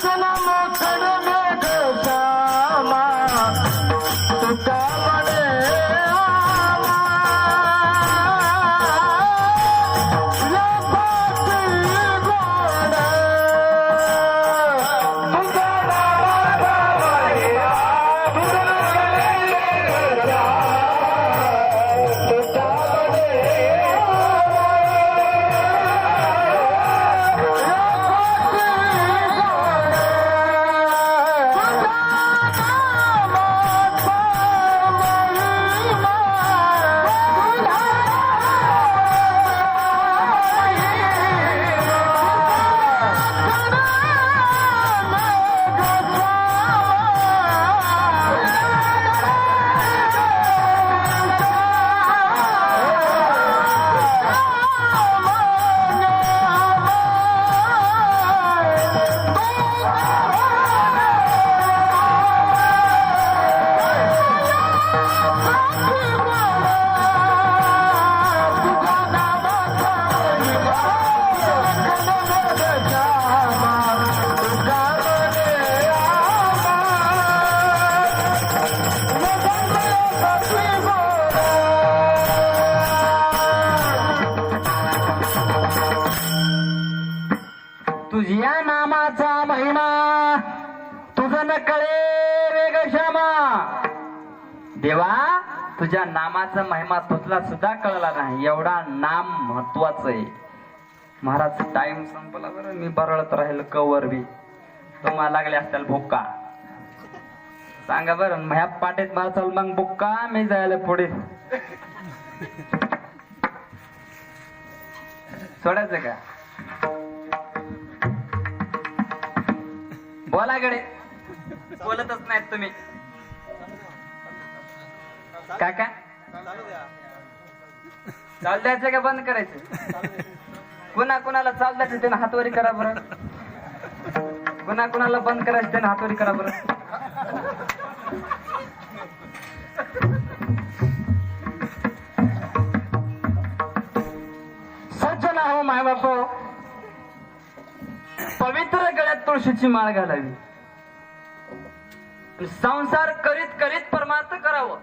Tell them, tell them. तुझ्या नामाचा महिमा तुझं न कळे रे ग श्यामा देवा तुझ्या नामाचा महिमा तुझला सुद्धा कळला नाही. एवढा नाम महत्वाचं आहे. महाराज टाइम संपला बरं. मी बरळत राहील कवर बी. तुम्हाला लागले असतील भुक्का. सांगा बरं ह्या पाठीत मला चल मग बुक्का मी जायला पुढे. सोडायचं का? बोला गडे. बोलतच नाहीत तुम्ही. काका? चाल द्यायचं का बंद करायचं? कुणा कुणाला चाल द्यायचं त्यानं हातवारी करा बरं. कुणा कुणाला बंद करायचं त्यानं हातवारी करा बरं. सज्जन हो माय बाप पवित्र गड तुळशीची माळ घालावी. संसार करीत करीत परमार्थ करावं.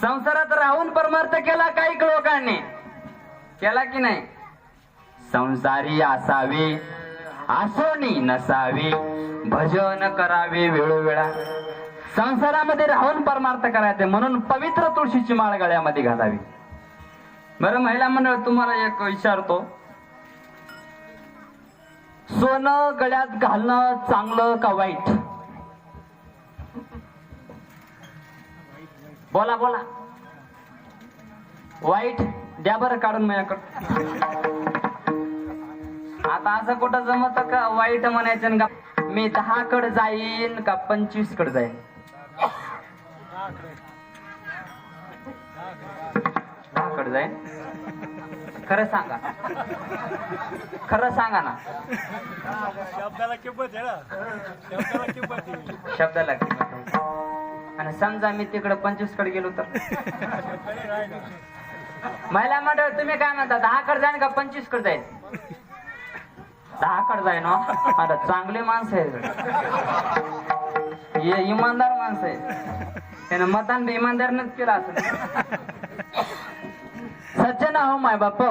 संसारात राहून परमार्थ केला काही लोकांनी केला की नाही? संसारी असावे आसोनी नसावे भजन करावे वेळोवेळा. संसारामध्ये राहून परमार्थ करायचे म्हणून पवित्र तुळशीची माळ गळ्यामध्ये घालावी. बरं महिला मंडळ तुम्हाला एक विचारतो. सोनं गळ्यात घालणं चांगलं का वाईट? बोला बोला. वाईट द्या बरं काढून माझ्याकडं. आता असं कुठं जमत का? वाईट म्हणायचं का मी दहा कड जाईन का पंचवीस कड जाईन? दहा कड जाईन. खरं सांगा. खरं सांगा ना. शब्दाला किंमत आहे ना. शब्दाला किंमत आहे. शब्दाला किंमत आहे. आणि समजा मी तिकडे पंचवीसकडे गेलो तर? महिला मंडळ तुम्ही काय म्हणता दहा कडे जाईन का पंचवीसकडे जाईन? दहा कडे जाईन हो. आता चांगले माणसं आहेत. हे इमानदार माणसं आहेत. त्यानं मतदान बी इमानदारनंच केलं असं सज्जन हो माय बाप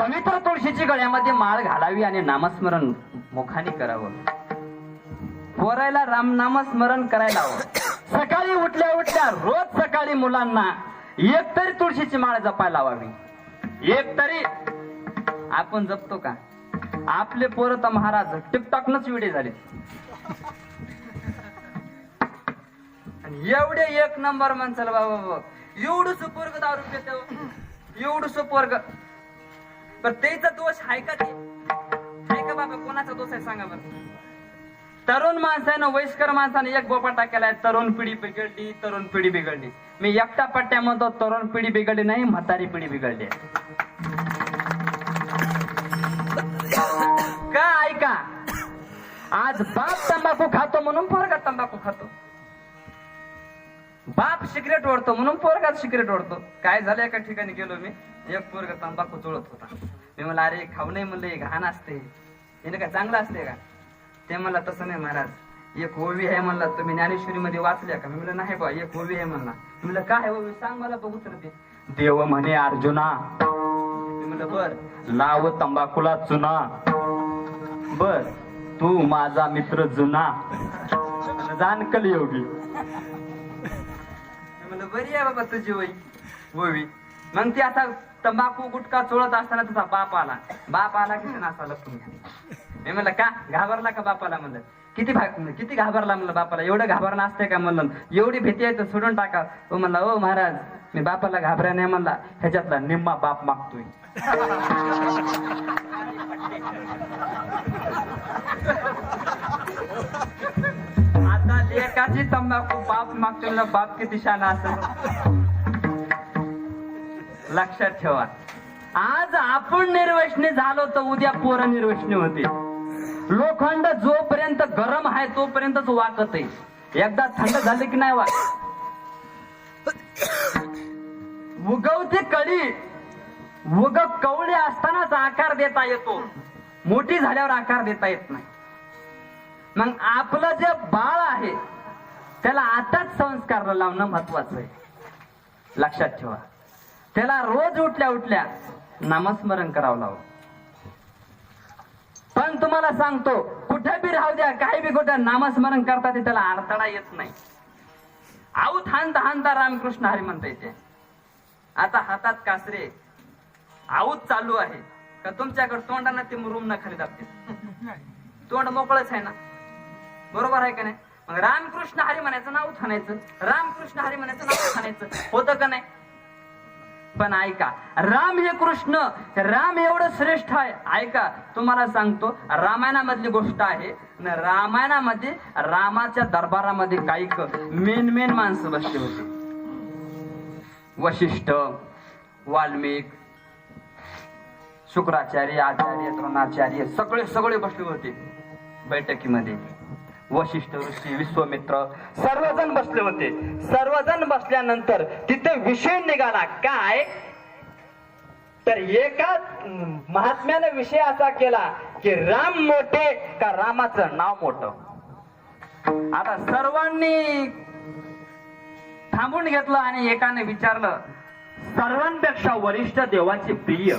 पवित्र तुळशीची गळ्यामध्ये माळ घालावी आणि नामस्मरण मुखाने करावं. पोरायला राम नामस्मरण करायला हवं. सकाळी उठल्या उठल्या रोज सकाळी मुलांना एक तरी तुळशीची माळ जपायला लावावी एक तरी. आपण जपतो का? आपले पोरं तर महाराज टिकटॉकनच विडे झाले आणि एवढे एक नंबर माणसाला बाबा बाबा एवढं पोरग दारू पित. एवढं पोरग पण त्याचा दोष आहे का ते? आहे का बाबा? कोणाचा दोष आहे सांगा बरं. तरुण माणसानं वयस्कर माणसाने एक बोपाटा केलाय तरुण पिढी बिघडली तरुण पिढी बिघडली. मी एकटा पट्ट्या म्हणतो तरुण पिढी बिघडली नाही म्हातारी पिढी बिघडली का ऐका. आज बाप तंबाखू खातो म्हणून पोरगा तंबाखू खातो. बाप सिगरेट ओढतो म्हणून पोरगात सिगरेट ओढतो. काय झालं एका ठिकाणी गेलो मी एक पोरगा तंबाखू चोळत होता. मी म्हणलं अरे खाऊ नाही म्हणलं घाण असते. हे काय चांगलं असते का? ते म्हणला तसं नाही महाराज. एक ओवी आहे म्हणला तुम्ही ज्ञानेश्वरी मध्ये वाचल्या का? मी म्हणलं नाही बा एक ओवी आहे म्हणला. मी म्हणलं काय ओवी? सांग मला बघू तर ते. देव म्हणे अर्जुना. मी म्हणलं बर. लाव तंबाखूला चुना. बर. तू माझा मित्र जुना. जानकल योगी. म्हणलं बरी आहे बाबा तुझी वय ओवी मग ती आता तंबाखू गुटखा चोळत असताना तुझा बाप आला. बाप आला की नासा लपून मी म्हणलं का? घाबरला का बापाला? म्हणलं. किती किती घाबरला? म्हणलं बापाला. एवढं घाबरणं असते का? म्हणलं. एवढी भीती आहे तर सोडून टाका. तो म्हणला ओ महाराज मी बापाला घाबरा नाही म्हणला. ह्याच्यातला निम्मा बाप मागतोय. आता लेकाची तंबाखू बाप मागतील ना बाप की शान असं लक्षात ठेवा. आज आपण निर्वशनी झालो तर उद्या पोरं निर्वशनी होते लोखंड जोपर्यंत गरम आहे तोपर्यंतच वाकत आहे. एकदा थंड झाले की नाही वाक? उगवते कळी उग कवळे असतानाच आकार देता येतो. मोठी झाल्यावर आकार देता येत नाही. मग आपलं जे बाळ आहे त्याला आताच संस्कार लावणं महत्वाचं आहे. लक्षात ठेवा. त्याला रोज उठल्या उठल्या नामस्मरण करावं लाव पण तुम्हाला सांगतो कुठे बी राहू द्या काही बी कुठे नामस्मरण करता ते त्याला अडथळा येत नाही. आऊत हानता हानता रामकृष्ण हरी म्हणता येते आता हातात कासरे आऊत चालू आहे. का तुमच्याकडे तोंडानं ते रूम न खाली दाबते तोंड मोकळच आहे ना? बरोबर आहे का नाही? मग रामकृष्ण हरी म्हणायचं नाव ठाणायचं रामकृष्ण हरी म्हणायचं नाव ठाणायचं होतं का नाही? पण ऐका राम हे कृष्ण राम एवढं श्रेष्ठ आहे. ऐका तुम्हाला सांगतो रामायणामधली गोष्ट आहे रामायणामध्ये रामाच्या दरबारामध्ये काही मेन मेन माणसं बसली होती. वशिष्ठ वाल्मिक शुक्राचार्य आचार्य द्रोणाचार्य सगळे सगळे बसले होते बैठकीमध्ये. वशिष्ठ ऋषी विश्वमित्र सर्वजण बसले होते. सर्वजण बसल्यानंतर तिथे विषय निघाला. काय? तर एका महात्म्याने विषय असा केला की राम मोठे का रामाचं नाव मोठं? आता सर्वांनी थांबून घेतलं आणि एकाने विचारलं सर्वांपेक्षा वरिष्ठ देवाचे प्रिय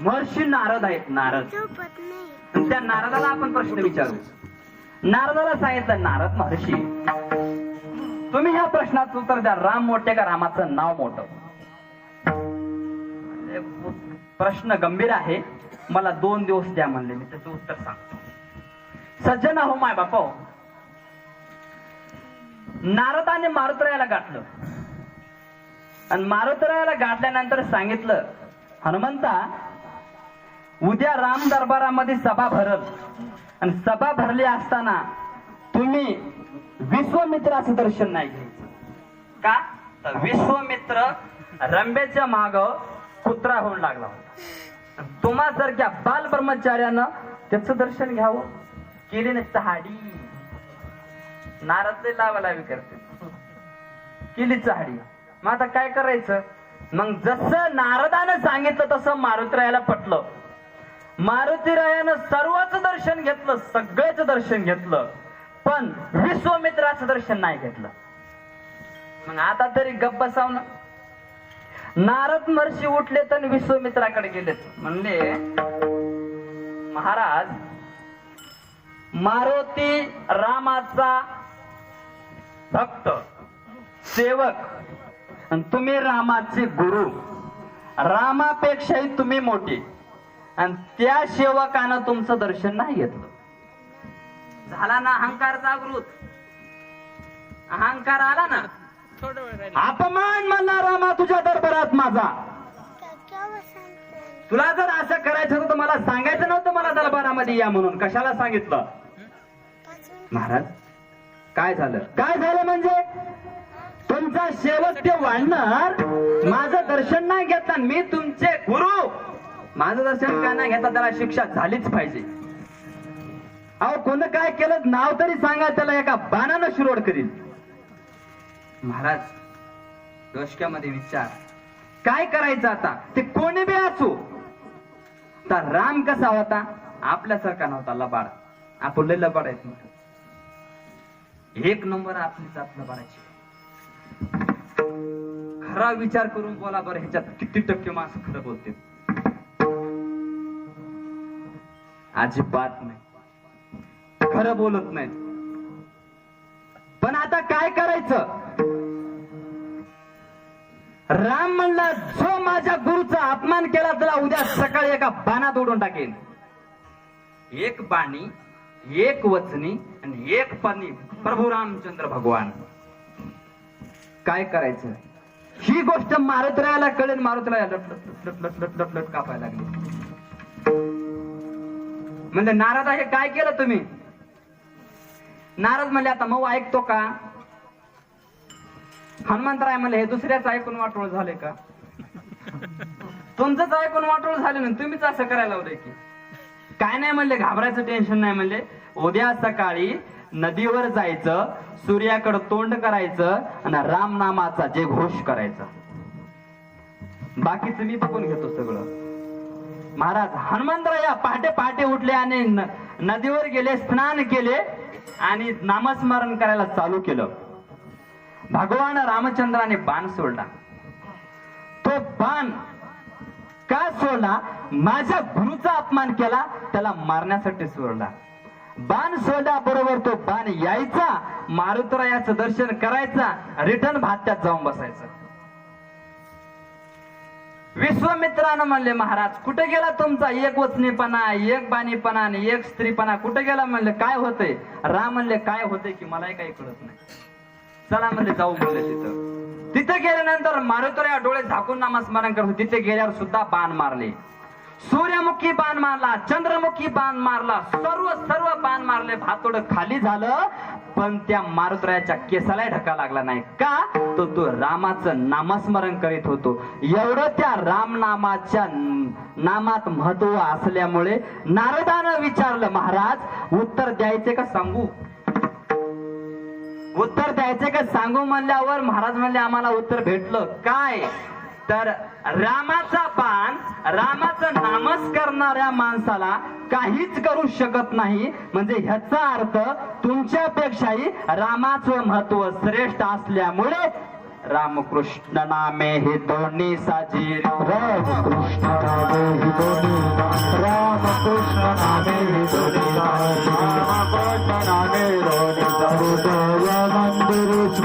महर्षी नारद आहेत नारद. त्या नारदाला आपण प्रश्न विचारू. नारदाला सांगितलं नारद महर्षी तुम्ही ह्या प्रश्नाचं उत्तर द्या. राम मोठे का रामाचं नाव मोठ? प्रश्न गंभीर आहे. मला दोन दिवस द्या म्हणले मी त्याचं उत्तर सांगतो. सज्जन हो माय बापा नारदाने मारुतरायाला गाठलं. आणि मारुतरायाला गाठल्यानंतर सांगितलं हनुमंता उद्या राम दरबारामध्ये सभा भरल. आणि सभा भरली असताना तुम्ही विश्वमित्राचं दर्शन नाही घ्यायचं. का? तर विश्वमित्र रंबेच्या माग कुत्रा होऊन लागला होता. तुम्हा सारख्या बाल ब्रह्मचार्यानं त्याच दर्शन घ्यावं. केली नाही चहाडी नारद लावा लावी करते केली चहाडी मग आता काय करायचं? मग जसं नारदानं सांगितलं तसं मारुतीरायाला पटलं. मारुतीरायानं सर्वच दर्शन घेतलं सगळेच दर्शन घेतलं पण विश्वमित्राचं दर्शन नाही घेतलं. मग आता तरी गप्प बसाव ना. नारद महर्षी उठले तर विश्वमित्राकडे गेलेत. म्हणले महाराज मारुती रामाचा भक्त सेवक तुम्ही रामाचे गुरु. रामापेक्षाही तुम्ही मोठी. आणि त्या सेवकानं तुमचं दर्शन नाही घेतलं. झाला ना अहंकार जागृत. अहंकार आला ना. अपमान म्हणला रामा तुझ्या दरबारात माझा. तुला जर असं करायचं होतं तर मला सांगायचं नव्हतं मला दरबारामध्ये या म्हणून. कशाला सांगितलं? महाराज काय झालं? काय झालं म्हणजे? तुमचा शेवट ते वाढणार माझं दर्शन नाही घेतलं मी तुमचे गुरु. मार्गदर्शन दर्शन का नाही घेता त्याला शिक्षा झालीच पाहिजे. अहो कोण काय केलं नाव तरी सांगा त्याला एका बाणानं शिरोड करील महाराज डोसक्यामध्ये विचार. काय करायचं आता? ते कोणी बी असो. तर राम कसा होता? आपल्यासारखा नव्हता लबाड. आपण लय लबाड आहेत एक नंबर आपली जात लबाडायची खरा विचार करून बोला बरं ह्याच्यात किती टक्के माणसं खरं बोलते अजिबात नाही खरं बोलत नाहीत पण आता काय करायचं राम म्हणला जो माझ्या गुरुचा अपमान केला त्याला उद्या सकाळी एका बाणात ओढून टाकेन एक बाणी एक वचनी आणि एक पाणी प्रभू रामचंद्र भगवान काय करायचं ही गोष्ट मारुतरायाला कळेल मारुतराया लट लट लट लट लट लट कापायला लागली म्हणजे नाराज आहे काय केलं तुम्ही? नाराज म्हणले आता मऊ ऐकतो का? हनुमंतराय म्हणले हे दुसऱ्याच ऐकून वाटोळ झाले का? तुमचंच ऐकून वाटोळ झाले ना तुम्हीच असं करायला होते की. काय नाही म्हणले घाबरायचं टेन्शन नाही म्हणले. उद्या सकाळी नदीवर जायचं सूर्याकडे तोंड करायचं आणि रामनामाचा जे घोष करायचा. बाकीचं मी बघून घेतो सगळं. महाराज हनुमंतराया पहाटे पहाटे उठले आणि नदीवर गेले स्नान केले आणि नामस्मरण करायला चालू केलं. भगवान रामचंद्राने बाण सोडला. तो बाण का सोडला? माझ्या गुरुचा अपमान केला त्याला मारण्यासाठी सोडला. बाण सोडल्याबरोबर तो बाण यायचा मारुतरायाचं दर्शन करायचा रिटर्न भात्यात जाऊन बसायचं. विश्वमित्रानं म्हणले महाराज कुठे गेला तुमचा एक वचनीपणा एक बाणीपणा आणि एक स्त्रीपणा? कुठे गेला? म्हणले काय होते राम म्हणले काय होते की मलाही काही कळत नाही. चला म्हणले जाऊ म्हणले तिथं. तिथे गेल्यानंतर मारुतोऱ्या डोळे झाकून नामस्मरण करत तिथे गेल्यावर सुद्धा बाण मारले. सूर्यमुखी बाण मारला चंद्रमुखी बाण मारला सर्व सर्व बाण मारले भातोड खाली झालं. पण त्या मारुतरायाच्या केसाला ढका लागला नाही. का? तो तो रामाचं नामस्मरण करीत होतो. एवढं त्या राम नामाच्या नामात महत्त्व असल्यामुळे नारदानं विचारलं महाराज उत्तर द्यायचे का सांगू? उत्तर द्यायचे का सांगू? म्हणल्यावर महाराज म्हणले आम्हाला उत्तर भेटलं. काय? तर रामाचा बाण रामाचं नामस करणाऱ्या माणसाला काहीच करू शकत नाही. म्हणजे ह्याचा अर्थ तुमच्यापेक्षाही रामाचं महत्त्व श्रेष्ठ असल्यामुळे रामकृष्ण नामे हे दोन्ही साजी रामकृष्ण नामे हि दोन्ही रामकृष्ण नामे हि दोन्ही रामकृष्ण नामे दोन्ही हृदय मंदिर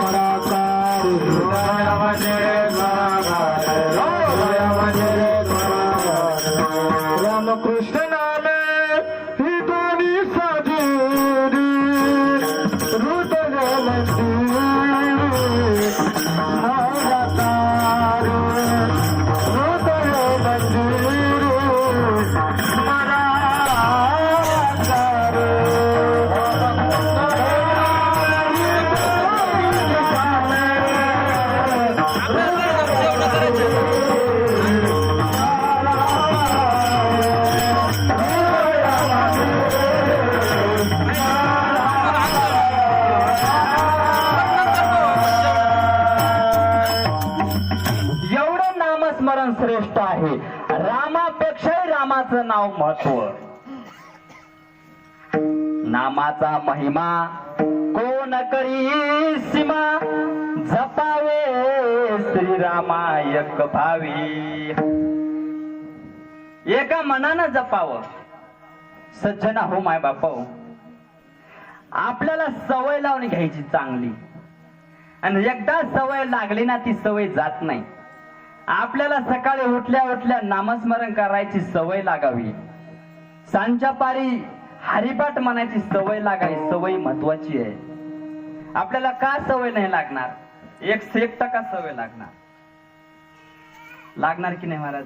Oh. नाव महत्त्व. नामाचा महिमा कोण करी सीमा? जपावे श्रीरामायक भावी. एका मनानं जपावं. सज्जना हो माय बापा हो. आपल्याला सवय लावून घ्यायची चांगली. आणि एकदा सवय लागली ना ती सवय जात नाही. आपल्याला सकाळी उठल्या उठल्या नामस्मरण करायची सवय लागावी. सांच्या पारी हरिपाठ म्हणायची सवय लागावी सवय महत्वाची आहे. आपल्याला का सवय नाही लागणार? एक एक टक्का सवय लागणार. लागणार की नाही महाराज?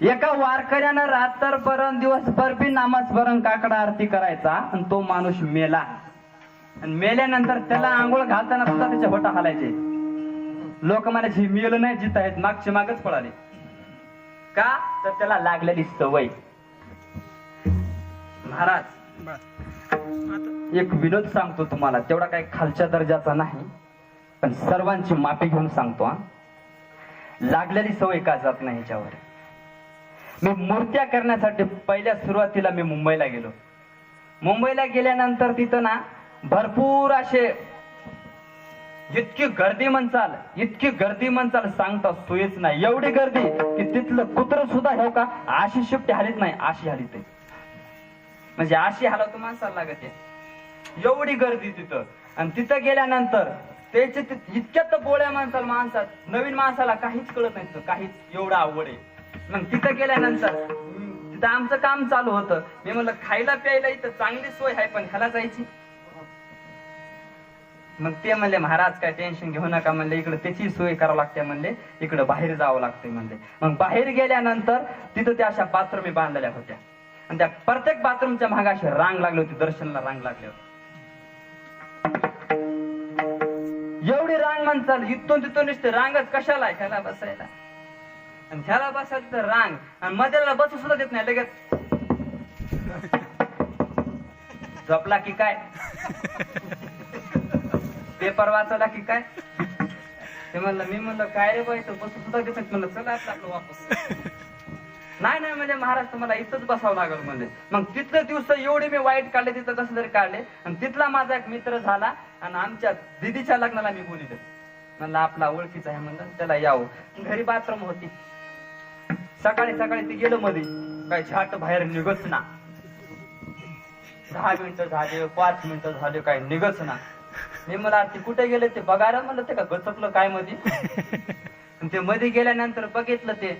एका वारकऱ्यानं रात्रपर्यंत दिवसभर बी नामस्मरण काकडा आरती करायचा आणि तो माणूस मेला. आणि मेल्यानंतर त्याला आंघोळ घालताना सुद्धा त्याचे होटा हालायचे. लोक म्हणायचे मेल नाही जित आहेत मागचे मागच पळाले. का? तर त्याला लागलेली सवय. महाराज एक विनोद सांगतो तुम्हाला. तेवढा काही खालच्या दर्जाचा नाही पण सर्वांची माफी घेऊन सांगतो हा. लागलेली सवय का जात नाही ह्याच्यावर मी मूर्त्या करण्यासाठी पहिल्या सुरुवातीला मी मुंबईला गेलो. मुंबईला गेल्यानंतर तिथं ना भरपूर असे इतकी गर्दी म्हणचाल इतकी गर्दी म्हणचाल सांगता सोयच नाही. एवढी गर्दी की तिथलं कुत्र सुद्धा हे का? अशी शिफ्ट हालीत नाही अशी हालीत म्हणजे अशी हालत माणसाला लागत आहे. एवढी गर्दी तिथं. आणि तिथं गेल्यानंतर त्याचे इतक्यात बोळ्या गोळ्या माणसाला माणसात नवीन माणसाला काहीच कळत नाही काहीच एवढं आवड आहे. मग तिथं गेल्यानंतर तिथं आमचं काम चालू होतं. मी म्हणलं खायला प्यायला इथं चांगली सोय आहे पण ह्याला जायची. मग ते म्हणले महाराज काय टेन्शन घेऊ नका म्हणले इकडे त्याची सोय करावं लागते म्हणले इकडे बाहेर जावं लागते म्हणले. मग बाहेर गेल्यानंतर तिथं त्या अशा बाथरूमी बांधलेल्या होत्या. आणि त्या प्रत्येक बाथरूमच्या मागे अशी रांग लागली होती दर्शनला रांग लागली होती. एवढी रांग म्हणचाल इथून तिथून नुसते रांगच कशाला ह्याला बसायला. आणि ह्याला बसायला तर रांग. आणि मध्येला बसू सुद्धा देत नाही लगेच. झोपला की काय? पेपर वाचवला की काय? ते म्हणलं मी म्हणलं काय रे बाई बसून सुद्धा दिसत म्हणलं चला आपलं आपलं वापस. नाही नाही म्हणजे महाराज तुम्हाला इथंच बसावं लागल म्हणजे मग तिथलं दिवस एवढे मी वाईट काढले तिथं कसं तरी काढले. आणि तिथला माझा एक मित्र झाला आणि आमच्या दिदीच्या लग्नाला मी बोलिले. म्हणलं आपला ओळखीचा आहे. म्हणलं त्याला यावं. घरी बाथरूम होती. सकाळी सकाळी ती गेलो मध्ये. काय झाट बाहेर निघत ना. दहा मिनिटं झाले पाच मिनिटं झाले काय निघत ना. मी मला ती कुठे गेले? ते बघायला म्हणलं ते का गचकलं काय मध्ये ते मध्ये गेल्यानंतर बघितलं ते.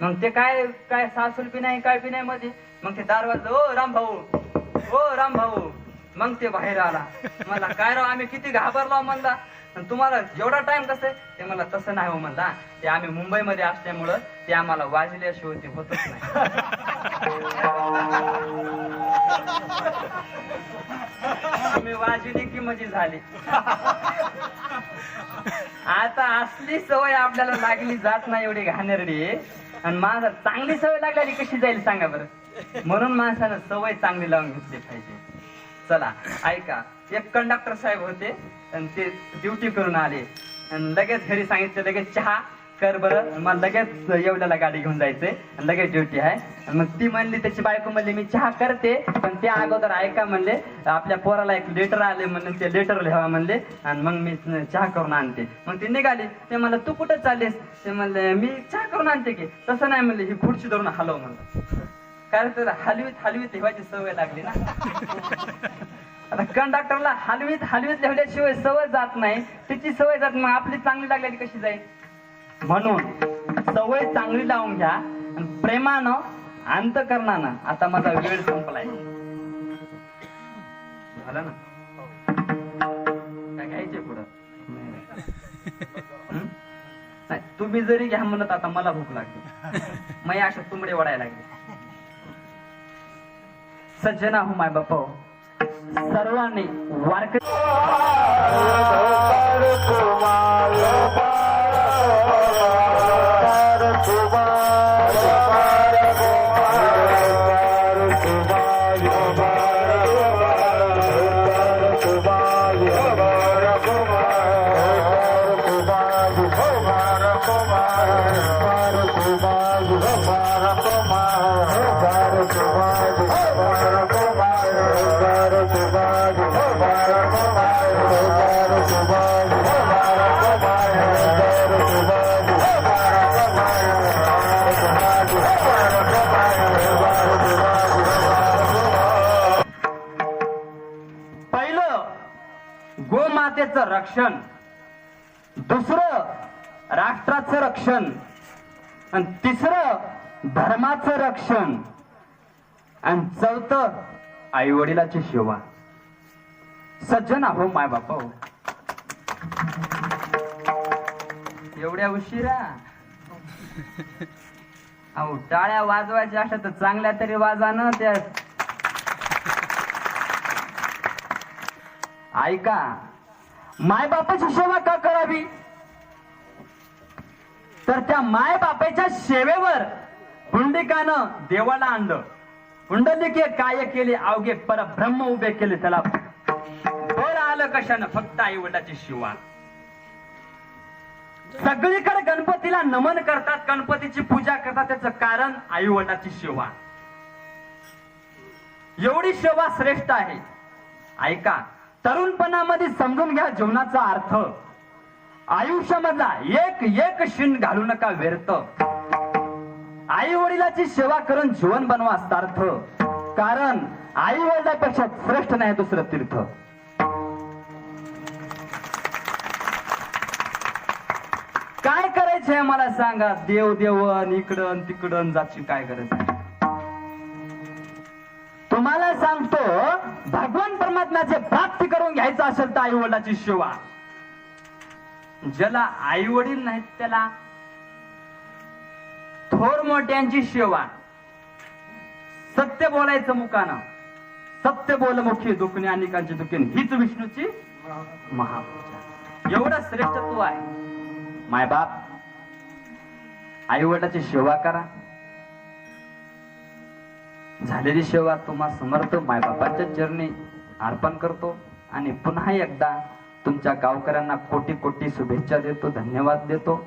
मग ते काय काय सासूल बी नाही काय बी नाही मध्ये मग ते दारवाज ओ राम भाऊ ओ राम भाऊ. मग ते बाहेर आला. मला काय राव आम्ही किती घाबरलो म्हणला. तुम्हाला एवढा टाइम कसं आहे? ते मला तसं नाही हो म्हणला. ते आम्ही मुंबईमध्ये असल्यामुळं ते आम्हाला वाजल्याशिवाय ते होतच नाही. आम्ही वाजली की मजी झाली. आता असली सवय आपल्याला लागली जात नाही एवढी घाणेरडी. आणि माझा चांगली सवय लागलेली कशी जाईल सांगा बरं. म्हणून माणसानं सवय चांगली लावून घेतली पाहिजे. चला ऐका. एक कंडक्टर साहेब होते आणि ते ड्युटी करून आले. आणि लगेच घरी सांगितलं लगेच चहा कर बरं. मला लगेच येवल्याला गाडी घेऊन जायचंय. लगेच ड्युटी आहे मग ती म्हणली त्याची बायको म्हणली मी चहा करते. पण त्या अगोदर ऐका म्हणले आपल्या पोराला एक लेटर आले म्हणले ते लेटर लिहावा म्हणले. आणि मग मी चहा करून आणते. मग ते निघाली. ते म्हणलं तू कुठं चाललीस? ते म्हणले मी चहा करून आणते की. तसं नाही म्हणले ही खुर्ची धरून हलव म्हणलं. कारण तर हलवीत हलवीत ठेवायची सवय लागली ना? आता कंडक्टरला हलवीत हलवीत लिहिल्याशिवाय सवय जात नाही. तिची सवय जात मग आपली चांगली लागलेली कशी जाईल? म्हणून सवय चांगली लावून घ्या प्रेमानं अंतकरणानं आता माझा वेळ संपलाय. झालं ना? काय घ्यायचे पुढं? नाही तुम्ही जरी घ्या म्हणत आता मला भूक लागली. मग अशा तुंबडे वडायला लागले. सज्जना हो माय बाप सर्वांनी वारकरी Tuvara, Tuvara, Tuvara, Tuvara, Tuvara, Tuvara, रक्षण. दुसरं राष्ट्राचं रक्षण. आणि तिसरं धर्माचं रक्षण. आणि चौथं आई वडिलाची सेवा. सज्जन हो माय बापा हो. एवढ्या उशिरा? अहो टाळ्या वाजवायच्या अशा तर चांगल्या तरी वाजा ना त्या. ऐका मायबापाची सेवा का करावी? तर त्या मायबापाच्या सेवेवर पुंडिकानं देवाला आणलं. पुंडलिके काय केले? अवघे परब्रह्म उभे केले त्याला. बळ आलं कशानं? फक्त आई वडाची शिवा. सगळीकडे गणपतीला नमन करतात गणपतीची पूजा करतात. त्याचं कारण आई वडाची सेवा एवढी सेवा श्रेष्ठ आहे. ऐका तरुणपणामध्ये समजून घ्या जीवनाचा अर्थ. आयुष्यामधला एक एक शिण घालू नका व्यर्थ. आई वडिलाची सेवा करून जीवन बनवा सार्थ. कारण आई वडिलापेक्षा श्रेष्ठ नाही दुसरं तीर्थ. काय करायचंय मला सांगा? देव देवन इकडं तिकडं जाची काय करायचं करून घ्यायचं असेल तर आई वडिलाची सेवा. ज्याला आई वडील नाहीत त्याला थोर मोठ्यांची सेवा. सत्य बोलायचं मुकान. सत्य बोल मुखी दुखणे अनेकांची दुखीन. हीच विष्णूची महापूजा. एवढं श्रेष्ठत्व आहे. मायबाप आई वडिलाची सेवा करा. झालेली सेवा तुम्हा समर्थ मायबापाच्या चरणी अर्पण करतो. आणि पुन्हा एकदा तुमच्या गावकऱ्यांना कोटी कोटी शुभेच्छा देतो धन्यवाद देतो.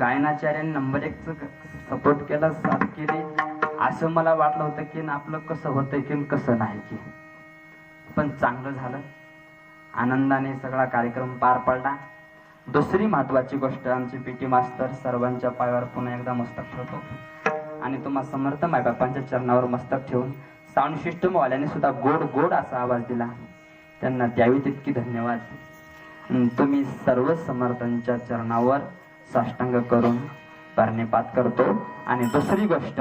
गायनाचार्यांनी नंबर एक सपोर्ट केला साथ केली. असं मला वाटलं होतं की आपलं कसं होतंय की कसं नाही की. पण चांगलं झालं. आनंदाने सगळा कार्यक्रम पार पडला. दुसरी महत्वाची गोष्ट आमची पीटी मास्तर सर्वांच्या पायावर पुन्हा एकदा मस्तक ठेवतो. आणि तुम्हा समर्थ मायबापांच्या चरणावर मस्तक ठेवून साऊंड सिस्टम वाल्याने सुद्धा गोड गोड असा आवाज दिला. त्यांना द्यावी तितकी धन्यवाद. तुम्ही सर्व समर्थांच्या चरणावर साष्टांग करून पारणीपात करतो. आणि दुसरी गोष्ट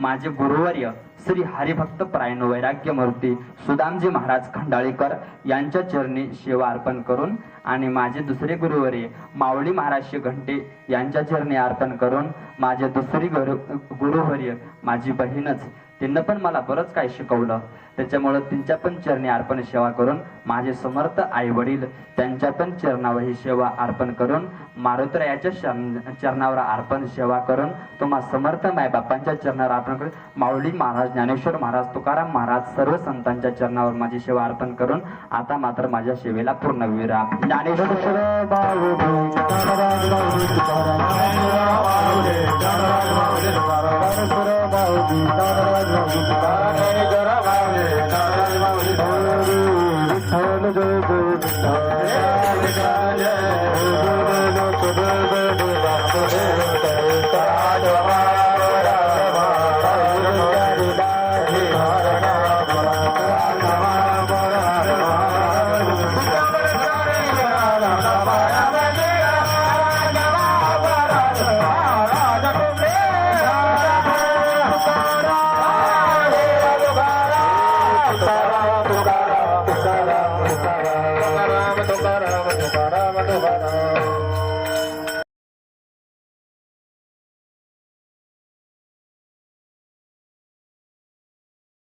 माझे गुरुवर्य श्री हरिभक्त प्रायण वैराग्य मूर्ती सुदामजी महाराज खंडाळीकर यांच्या चरणी सेवा अर्पण करून आणि माझे दुसरे गुरुवर्य मावळी महाराज घंटे यांच्या चरणी अर्पण करून माझे दुसरी गुरु गुरुवर्य माझी बहीणच तिनं पण मला बरंच काही शिकवलं. त्याच्यामुळं त्यांच्या पण चरणी अर्पण सेवा करून माझे समर्थ आई वडील त्यांच्या पण चरणावर ही सेवा अर्पण करून मारुतरायाच्या चरणावर अर्पण सेवा करून तुम्हा समर्थ मायबापांच्या चरणावर अर्पण करून माऊली महाराज ज्ञानेश्वर महाराज तुकाराम महाराज सर्व संतांच्या चरणावर माझी सेवा अर्पण करून आता मात्र माझ्या सेवेला पूर्ण विराम. ज्ञानेश्वर Hare